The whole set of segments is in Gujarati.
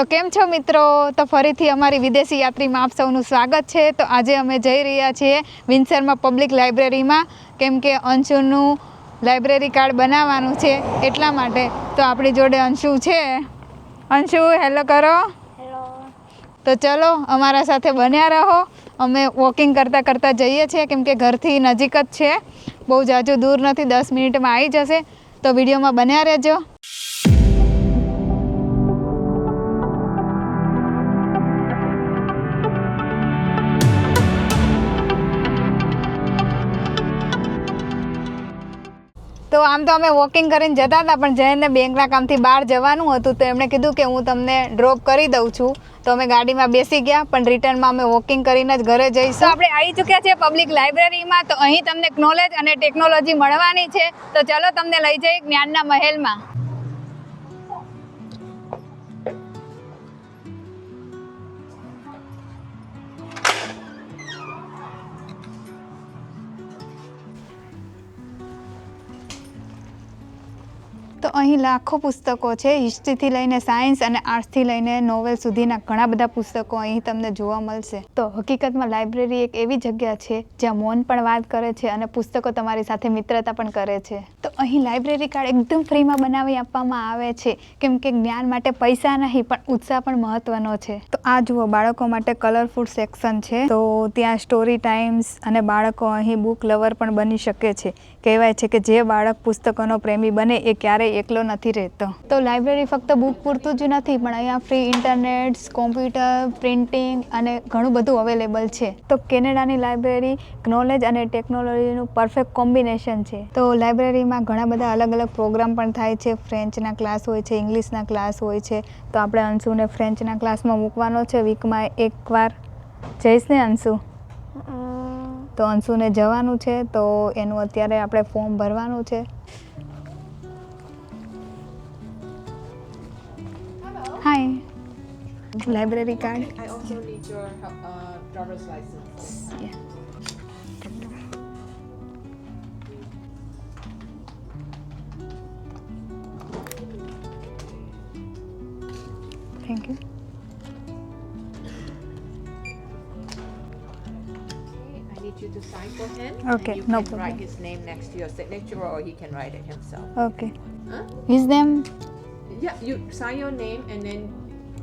તો કેમ છો મિત્રો? તો ફરીથી અમારી વિદેશી યાત્રીમાં આપ સૌનું સ્વાગત છે. તો આજે અમે જઈ રહ્યા છીએ વિન્સરમાં પબ્લિક લાઇબ્રેરીમાં. કેમ કે અંશુનું લાઇબ્રેરી કાર્ડ બનાવવાનું છે એટલા માટે. તો આપણી જોડે અંશુ છે. અંશુ હેલો કરો. તો ચલો અમારા સાથે બન્યા રહો. અમે વોકિંગ કરતાં કરતાં જઈએ છીએ. કેમ કે ઘરથી નજીક જ છે. બહુ જાજુ દૂર નથી દસ મિનિટમાં આવી જશે. તો વિડીયોમાં બન્યા રહેજો. તો આમ તો અમે વોકિંગ કરીને જતા હતા, પણ જયને બેંકના કામથી બહાર જવાનું હતું, તો એમણે કીધું કે હું તમને ડ્રોપ કરી દઉં છું. તો અમે ગાડીમાં બેસી ગયા, પણ રિટર્નમાં અમે વોકિંગ કરીને જ ઘરે જઈશું. આપણે આવી ચૂક્યા છીએ પબ્લિક લાઇબ્રેરીમાં તો અહીં તમને નોલેજ અને ટેકનોલોજી મળવાની છે. તો ચલો તમને લઈ જઈએ જ્ઞાનના મહેલમાં. અહીં લાખો પુસ્તકો છે. હિસ્ટ્રીથી લઈને સાયન્સ અને આર્ટ્સથી લઈને નોવેલ સુધીના ઘણા બધા પુસ્તકો અહીં તમને જોવા મળશે. તો હકીકતમાં લાઇબ્રેરી એક એવી જગ્યા છે, જ્યાં મૌન પણ વાત કરે છે અને પુસ્તકો તમારી સાથે મિત્રતા પણ કરે છે. તો અહીં લાઇબ્રેરી કાર્ડ એકદમ ફ્રીમાં બનાવી આપવામાં આવે છે, કેમ કે જ્ઞાન માટે પૈસા નહીં, પણ ઉત્સાહ પણ મહત્વનો છે. તો આ જુઓ, બાળકો માટે કલરફુલ સેક્શન છે. તો ત્યાં સ્ટોરી ટાઈમ્સ અને બાળકો અહીં બુક લવર પણ બની શકે છે. કહેવાય છે કે જે બાળક પુસ્તકોનો પ્રેમી બને એ ક્યારેય એકલો નથી રહેતો. તો લાઇબ્રેરી ફક્ત બુક પૂરતું જ નથી પણ અહીંયા ફ્રી ઇન્ટરનેટ કોમ્પ્યુટર પ્રિન્ટિંગ અને ઘણું બધું અવેલેબલ છે. તો કેનેડાની લાઇબ્રેરી નોલેજ અને ટેકનોલોજીનું પરફેક્ટ કોમ્બિનેશન છે. તો લાઇબ્રેરીમાં ઘણા બધા અલગ અલગ પ્રોગ્રામ પણ થાય છે. ફ્રેન્ચના ક્લાસ હોય છે ઇંગ્લિશના ક્લાસ હોય છે. તો આપણે અંશુને ફ્રેન્ચના ક્લાસમાં મૂકવાનો છે. વીકમાં એકવાર. જઈશ ને અંશુ? તો અંશુને જવાનું છે. તો એનું અત્યારે આપણે ફોર્મ ભરવાનું છે. Hi. Library card. I also need your uh, driver's license. Yeah. Thank you. I need you to sign for him. Okay, and you no can problem. write his name next to your signature or he can write it himself. Okay. Huh? Is them Yeah, you sign your name, and then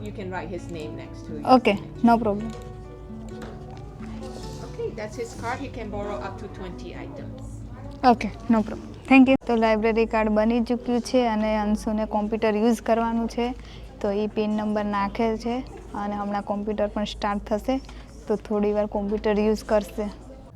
you can write his name next to it. Okay no problem Okay, that's his card. He can borrow up to 20 items. Okay no problem thank you તો લાઇબ્રેરી કાર્ડ બની ચૂક્યું છે અને અંશુને કોમ્પ્યુટર યુઝ કરવાનું છે તો એ પિન નંબર નાખે છે અને હમણાં કોમ્પ્યુટર પણ સ્ટાર્ટ થશે તો થોડી વાર કોમ્પ્યુટર યુઝ કરશે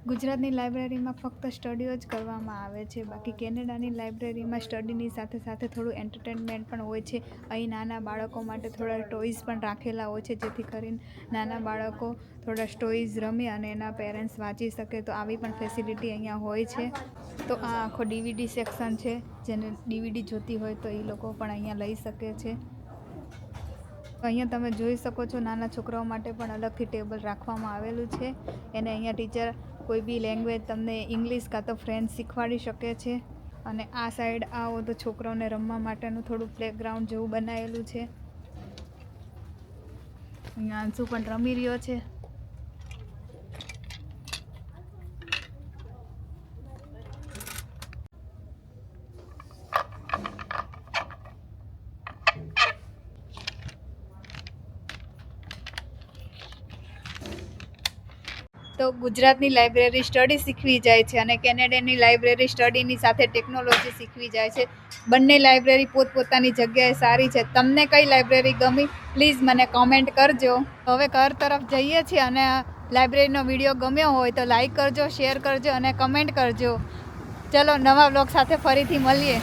ગુજરાતની લાઇબ્રેરીમાં ફક્ત સ્ટડીઓ જ કરવામાં આવે છે. બાકી કેનેડાની લાઇબ્રેરીમાં સ્ટડીની સાથે સાથે થોડું એન્ટરટેનમેન્ટ પણ હોય છે. અહીં નાના બાળકો માટે થોડા ટોયઝ પણ રાખેલા હોય છે, જેથી કરીને નાના બાળકો થોડા સ્ટોઈઝ રમે અને એના પેરેન્ટ્સ વાંચી શકે, તો આવી પણ ફેસિલિટી અહીંયા હોય છે. તો આ આખો ડીવીડી સેક્શન છે, જેને ડીવીડી જોતી હોય તો એ લોકો પણ અહીંયા લઈ શકે છે. અહીંયા તમે જોઈ શકો છો, નાના છોકરાઓ માટે પણ અલગથી ટેબલ રાખવામાં આવેલું છે. એને અહીંયા ટીચર કોઈ બી લેંગ્વેજ તમને ઇંગ્લિશ કાં તો ફ્રેન્ચ શીખવાડી શકે છે. અને આ સાઈડ આવો તો છોકરાઓને રમવા માટેનું થોડું પ્લેગ્રાઉન્ડ જેવું બનાવેલું છે. અહીંયા અંશુ પણ રમી રહ્યો છે. તો ગુજરાતની લાઇબ્રેરી સ્ટડી શીખવી જાય છે અને કેનેડાની લાઇબ્રેરી સ્ટડીની સાથે ટેકનોલોજી શીખવી જાય છે. બંને લાઇબ્રેરી પોતપોતાની જગ્યાએ સારી છે. તમને કઈ લાઇબ્રેરી ગમી? પ્લીઝ મને કોમેન્ટ કરજો. હવે ઘર તરફ જઈએ છીએ અને લાઇબ્રેરીનો વીડિયો ગમ્યો હોય તો લાઈક કરજો, શેર કરજો અને કમેન્ટ કરજો. ચલો નવા બ્લોગ સાથે ફરીથી મળીએ.